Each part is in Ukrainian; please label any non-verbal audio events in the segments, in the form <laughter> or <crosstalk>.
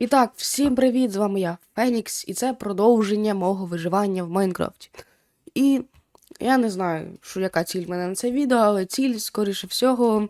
І так, всім привіт! З вами я, Фенікс, і це продовження мого виживання в Майнкрафті. І я не знаю, що яка ціль в мене на це відео, але ціль, скоріше всього,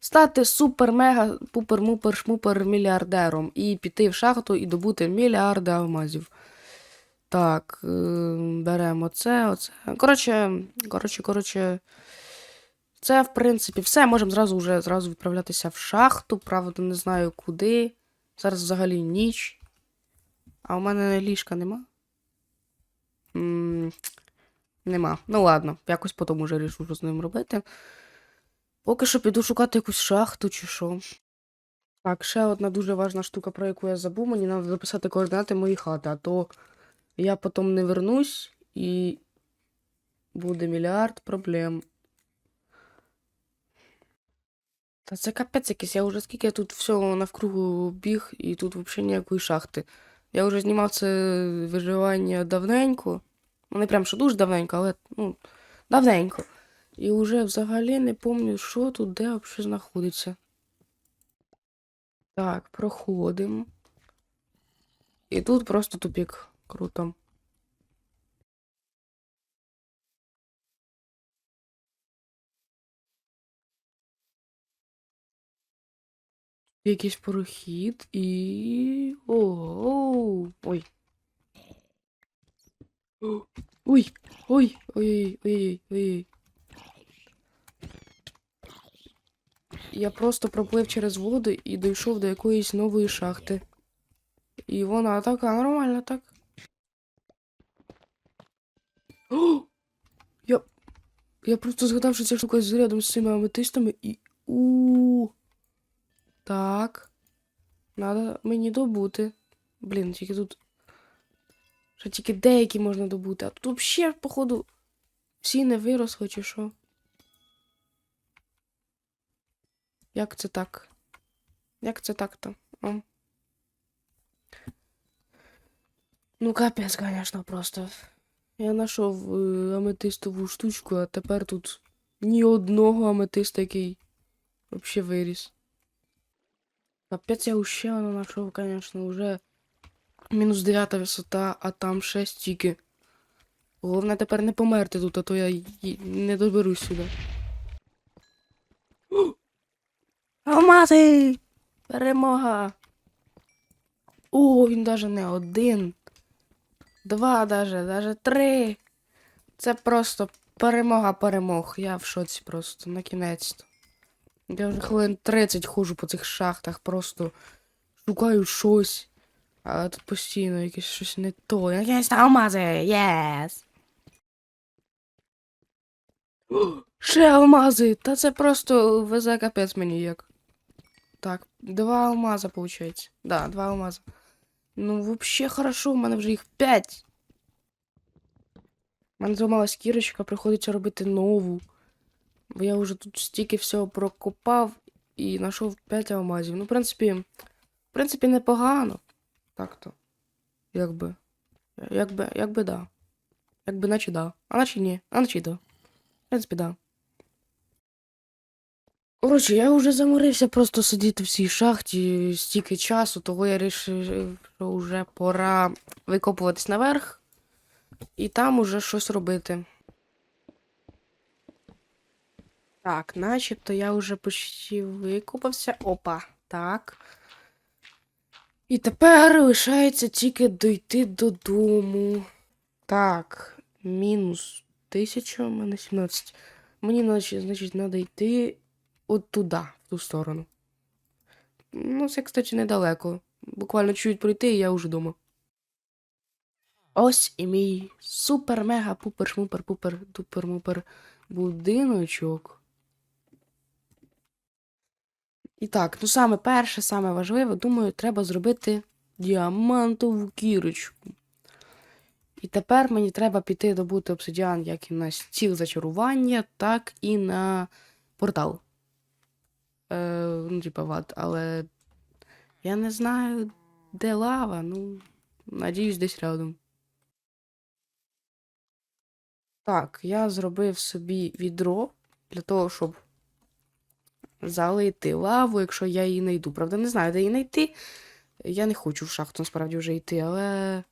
стати супер-мега пупер-мупер шмупер мільярдером і піти в шахту і добути мільярди алмазів. Так, е, беремо це, оце. Коротше, коротше, коротше. Це, в принципі, все. Можемо зразу вже зразу відправлятися в шахту. Правда, не знаю куди. Зараз взагалі ніч. А у мене ліжка нема? м нема. Ну ладно, якось потім уже рішу, що з ним робити. Поки що піду шукати якусь шахту чи що. Так, ще одна дуже важна штука, про яку я забув. Мені треба записати координати моєї хати, а то я потім не вернусь і буде мільярд проблем. Та це капець якийсь, я вже скільки тут всього навкругу біг, і тут взагалі ніякої шахти. Я вже знімав це виживання давненько. Ну, не прям що дуже давненько, але ну, давненько. І вже взагалі не пам'ятаю, що тут де взагалі знаходиться. Так, проходимо. І тут просто тупік. Круто. Якийсь прохід і. Ого. Ой. О, Ой, ой, ой, ой, ой. Я просто проплив через воду і дійшов до якоїсь нової шахти. І вона така нормальна, так. О! Я. Я просто згадав, що ця штука з рядом з цими аметистами і. у Так. Надо мені добути. Блін, тільки тут. Що тільки деякі можна добути. А тут взагалі, походу, всі не виросли, чи що. Як це так? Як це так-то? Ну, капець, звісно, просто. Я знайшов е, аметистову штучку, а тепер тут ні одного аметиста, який взагалі виріс. Капець я ще воно знайшов, звісно, вже мінус 9 висота, а там ще стільки. Головне тепер не померти тут, а то я не доберусь сюди. <gasps> Алмази! Перемога! О, він даже не один. Два даже, даже три. Це просто перемога перемог. Я в шоці просто, на кінець. Я вже хвилин 30 ходжу по цих шахтах, просто шукаю щось. А тут постійно якесь щось не то. Якісь алмази, єс! <gasps> Ще алмази! Та це просто везе капець мені як. Так, два алмаза, виходить. Да, два алмаза. Ну, вообще хорошо, у мене вже їх п'ять. У мене зламалась кірочка, приходиться робити нову. Бо я вже тут стільки всього прокопав і знайшов 5 алмазів. Ну, в принципі, в принципі, непогано. Так-то. Якби. Якби, якби да. Якби наче да. А наче ні. А наче да. В принципі, да. Коротше, я вже заморився просто сидіти в цій шахті стільки часу, того я вирішив, що вже пора викопуватись наверх і там уже щось робити. Так, начебто я вже почти викопався. Опа, так. І тепер лишається тільки дойти додому. Так, мінус 1000, у мене 17. Мені, значить, треба йти от туди, в ту сторону. Ну, це, кстати, недалеко. Буквально чуть пройти, і я вже вдома. Ось і мій супер-мега-пупер-шмупер-пупер-дупер-мупер будиночок. І так, ну саме перше, саме важливе, думаю, треба зробити діамантову кірочку. І тепер мені треба піти добути обсидіан як і на стіл зачарування, так і на портал. Е, ну, типа ват, але я не знаю, де лава, ну, надіюсь, десь рядом. Так, я зробив собі відро для того, щоб залити лаву, якщо я її знайду. Правда, не знаю, де її знайти. Я не хочу в шахту насправді вже йти, але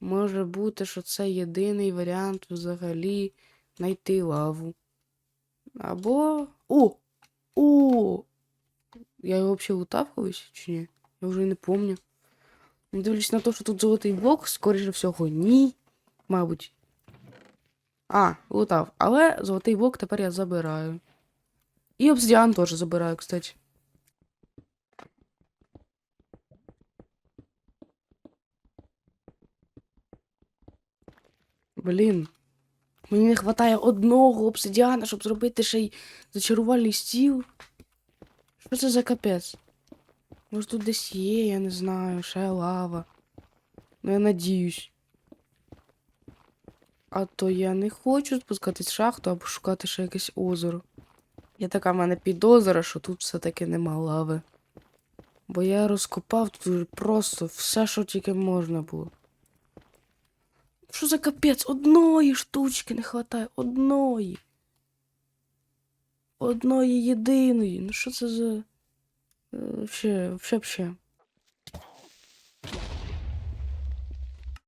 може бути, що це єдиний варіант взагалі знайти лаву. Або. О! О! Я його взагалі лутав колись чи ні? Я вже не пам'ятаю. Дивлюсь на те, що тут золотий блок, скоріше всього, ні. Мабуть. А, лутав. Але золотий блок тепер я забираю. І обсидіан теж забираю, кстати. Блін. Мені не вистачає одного обсидіана, щоб зробити ще й зачарувальний стіл. Що це за капець? Може тут десь є, я не знаю, ще лава. Ну я надіюсь. А то я не хочу спускатись в шахту або шукати ще якесь озеро. Є така в мене підозра, що тут все-таки нема лави. Бо я розкопав тут просто все, що тільки можна було. Що за капець? Одної штучки не вистачає. Одної. Одної єдиної. Ну що це за. Е, Вообще, вообще, вообще.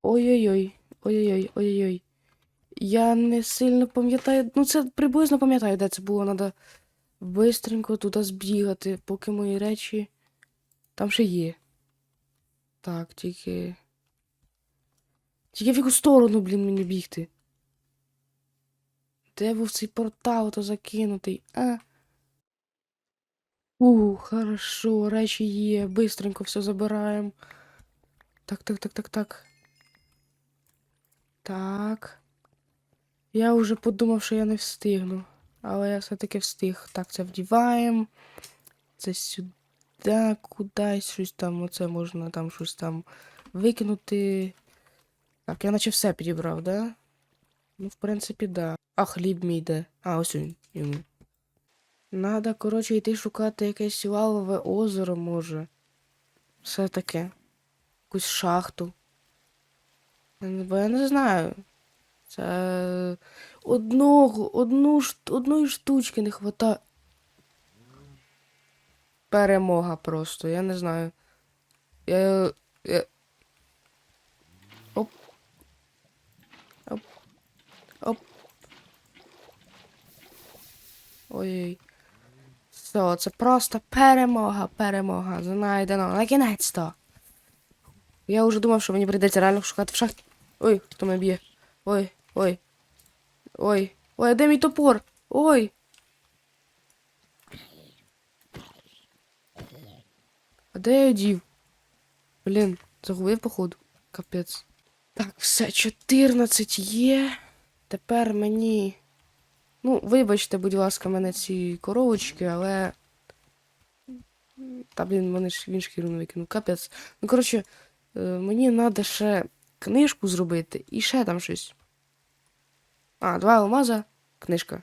Ой-ой-ой. Ой-ой-ой, ой-ой-ой. Я не сильно пам'ятаю. Ну, це приблизно пам'ятаю, де це було. Надо бистренько туди збігати, поки мої речі. Там ще є. Так, тільки. Тільки в яку сторону, блін, мені бігти? Де був цей портал то закинутий, а? У, хорошо, речі є. Бистренько все забираємо. Так, так, так, так, так. Так. Я вже подумав, що я не встигну. Але я все-таки встиг. Так, це вдіваємо. Це сюди, кудись, щось там. Оце можна там щось там викинути. Так, я наче все підібрав, да? Ну, в принципі, да. А хліб мій де. А, ось він. йому. Надо, коротше, йти шукати якесь лавове озеро, може. Все таке. Якусь шахту. Бо я не знаю. Це одного, одну, одної штучки не хватає. Перемога просто, я не знаю. Я. я... Оп. Оп. Оп. Ой. Все, це просто перемога, перемога. Знайдено. На кінець-то. Я вже думав, що мені прийдеться реально шукати в шахті. Ой, хто мене б'є? Ой, ой. Ой. Ой, а де мій топор? Ой. А де я дів? Блін, загубив походу. Капець. Так, все, 14 є. Тепер мені. Ну, вибачте, будь ласка, мене ці коровочки, але. Та, блін, мене ж він шкіру не викинув. Капець. Ну, коротше, е, мені треба ще книжку зробити і ще там щось. А, два алмаза, книжка.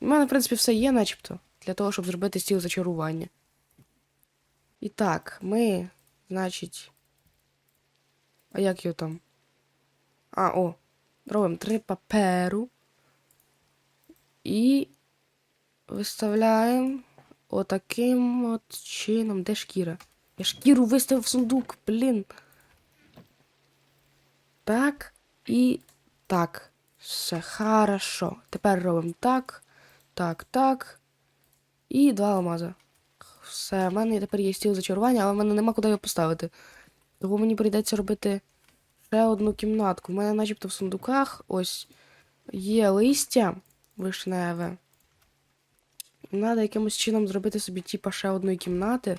У мене, в принципі, все є, начебто, для того, щоб зробити стіл зачарування. І так, ми, значить. А як його там? А, о. Робимо три паперу. І виставляємо отаким от чином. Де шкіра? Я шкіру виставив в сундук, блін. Так і так. Все хорошо. Тепер робимо так, так, так. І два алмаза. Все, в мене тепер є стіл зачарування, але в мене нема куди його поставити. Тому мені прийдеться робити ще одну кімнатку. У мене начебто в сундуках ось є листя вишневе. Треба якимось чином зробити собі типа ще одної кімнати.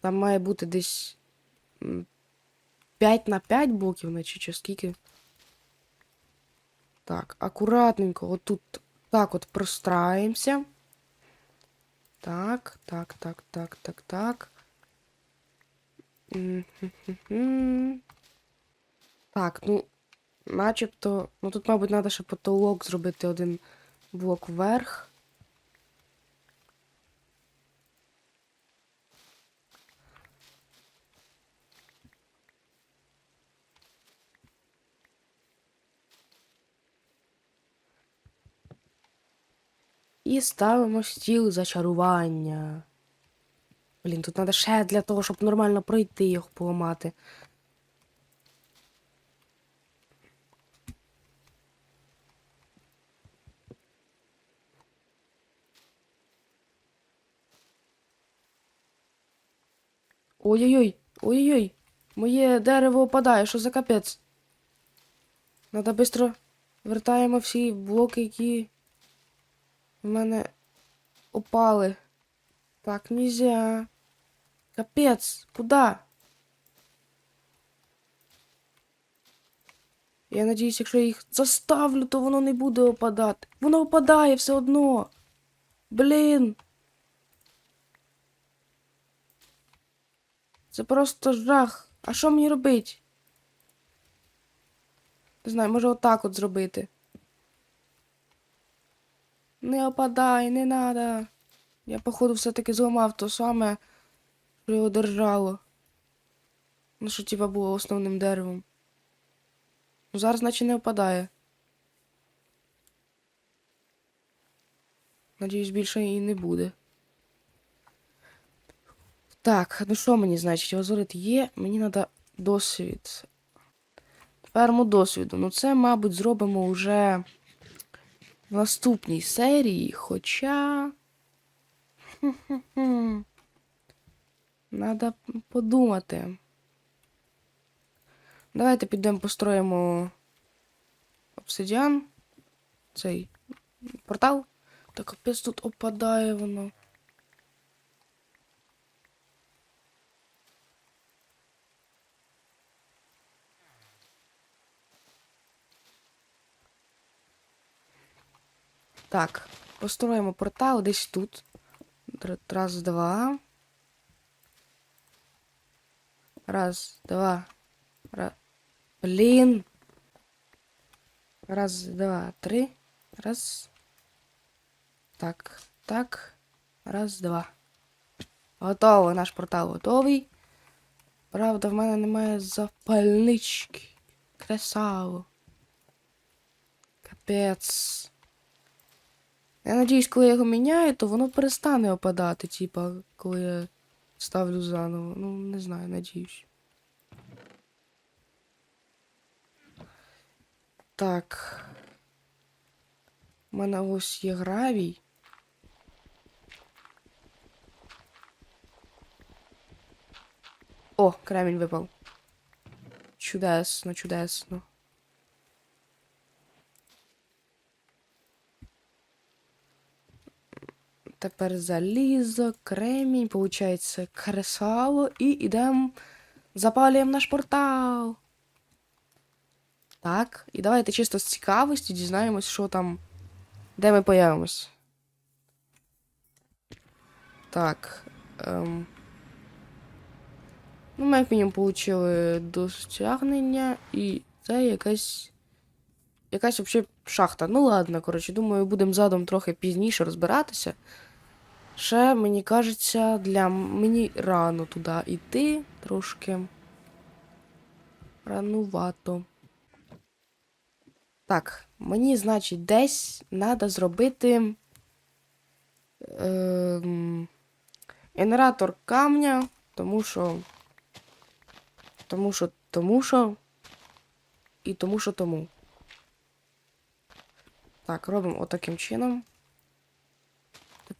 Там має бути десь 5 на 5 блоків, наче чи скільки. Так, акуратненько, отут так от простраємося. Так, так, так, так, так, так. Так, ну, начебто. Ну тут, мабуть, треба ще потолок зробити один блок вверх. І ставимо стіл зачарування. Блін, тут треба ще для того, щоб нормально пройти його поламати. Ой-ой-ой, ой-ой-ой. Моє дерево опадає, що за капець? Надо быстро вертаємо всі блоки, які в мене опали. Так, нельзя. Капець, куда? Я надіюсь, якщо я їх заставлю, то воно не буде опадати. Воно опадає все одно. Блін. Це просто жах. А що мені робить? Не знаю, може отак от зробити. Не опадай, не надо. Я, походу, все-таки зламав то саме, що його держало. Ну, що типа було основним деревом. Ну, зараз наче не опадає. Надіюсь, більше і не буде. Так, ну що мені значить? Лазурит є, мені треба досвід. Ферму досвіду. Ну це, мабуть, зробимо вже в наступній серії, хоча. <laughs> Надо подумати. Давайте підемо построїмо обсидіан. Цей портал. Так капець тут опадає воно. Так, построїмо портал десь тут. Раз, два. Раз, два. Раз. Блін. Раз, два, три. Раз. Так, так. Раз, два. Готово, наш портал готовий. Правда, в мене немає запальнички. Красаво. Капець. Я надіюсь, коли я його міняю, то воно перестане опадати, типа, коли я ставлю заново. Ну, не знаю, надіюсь. Так. У мене ось є гравій. О, кремінь випав. Чудесно, чудесно. Тепер залізо, кремінь, получається кресало, і йдемо запалюємо наш портал. Так, і давайте чисто з цікавості дізнаємось, що там, де ми появимось. Так. Ем. Ну, ми як мінімум отримали досягнення, і це якась. Якась взагалі шахта. Ну ладно, коротше, думаю, будемо задом трохи пізніше розбиратися. Ще, мені кажеться, для мені рано туди йти трошки. Ранувато. Так, мені, значить, десь треба зробити. Ем, генератор камня, тому що. Тому що. Тому що. І тому що тому. Так, робимо отаким чином.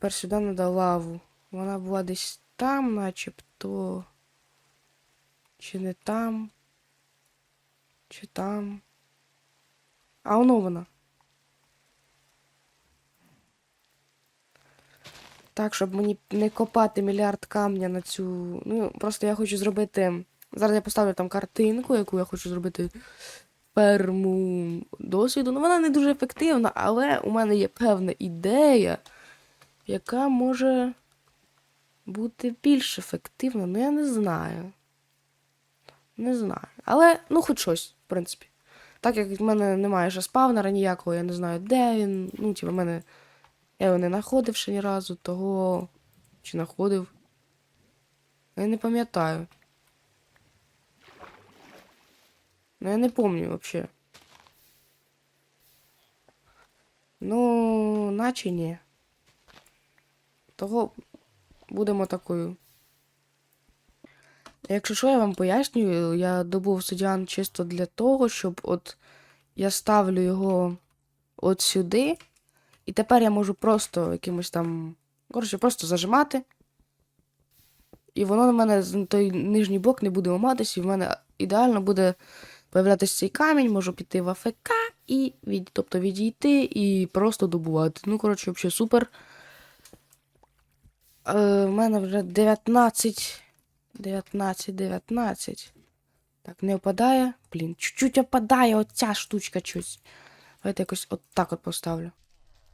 Тепер сюди треба лаву. Вона була десь там, начебто. Чи не там. Чи там. А воно вона. Так, щоб мені не копати мільярд камня на цю. Ну, просто я хочу зробити. Зараз я поставлю там картинку, яку я хочу зробити ферму досвіду. Ну, вона не дуже ефективна, але у мене є певна ідея, яка може бути більш ефективна. Ну, я не знаю. Не знаю. Але, ну, хоч щось, в принципі. Так як в мене немає ще спавнера ніякого, я не знаю, де він. Ну, типу, в мене. Я його не знаходив ще ні разу, того. Чи знаходив. Я не пам'ятаю. Ну, я не помню взагалі. Ну, наче ні. Того будемо такою Якщо що, я вам пояснюю, я добув обсидіан чисто для того, щоб от я ставлю його от сюди, і тепер я можу просто якимось там. Коротше, просто зажимати. І воно на мене той нижній бок не буде ламатись, і в мене ідеально буде появлятися цей камінь, можу піти в АФК і від, тобто відійти і просто добувати. Ну, коротше, взагалі супер. Е, в мене вже 19. 19, 19. Так, не опадає. Блін, чуть-чуть опадає оця штучка чуть. Давайте якось от так от поставлю.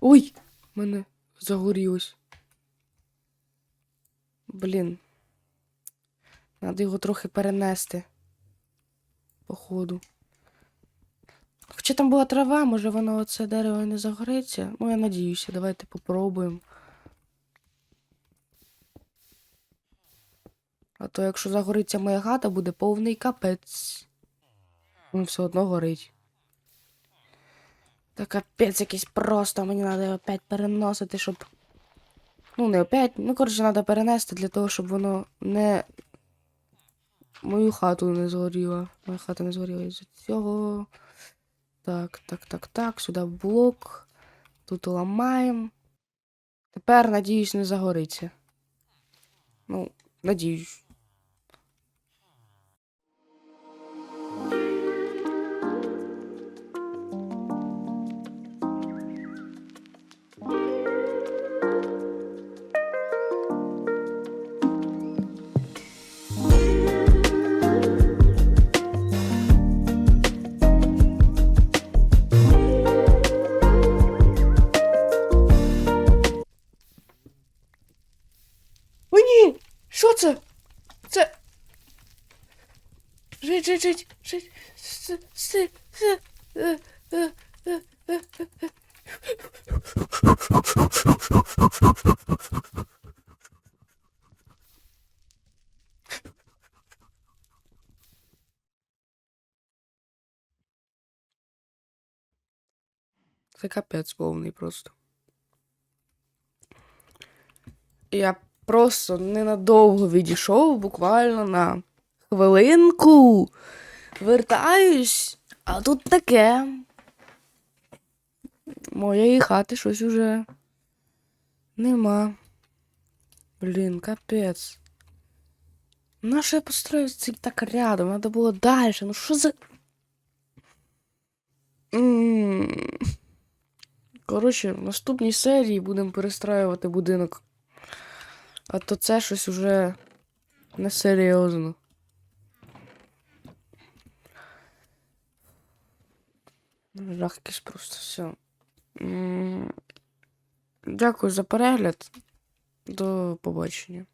Ой! Мене загорілось. Блін. Надо його трохи перенести. Походу. Хоча там була трава, може воно оце дерево не загориться. Ну, я надіюся, давайте попробуємо. А то якщо загориться моя хата, буде повний капець. Він все одно горить. Та капець якийсь просто, мені треба опять переносити, щоб. Ну, не опять. Ну, коротше, треба перенести для того, щоб воно не. Мою хату не згоріла. Моя хата не згоріла із цього. Так, так, так, так. Сюди блок. Тут ламаємо. Тепер, надіюсь, не загориться. Ну, надіюсь. Жить, жить. С, с, с, е, е, е, е, е. Це капець повний просто. Я просто ненадовго відійшов, буквально на хвилинку. Вертаюсь, а тут таке. Моєї хати щось уже нема. Блін, капець. Наше я построїв це так рядом, треба було далі. Ну що за. Коротше, в наступній серії будемо перестраювати будинок. А то це щось уже несерйозно. Жах просто все. Дякую за перегляд. До побачення.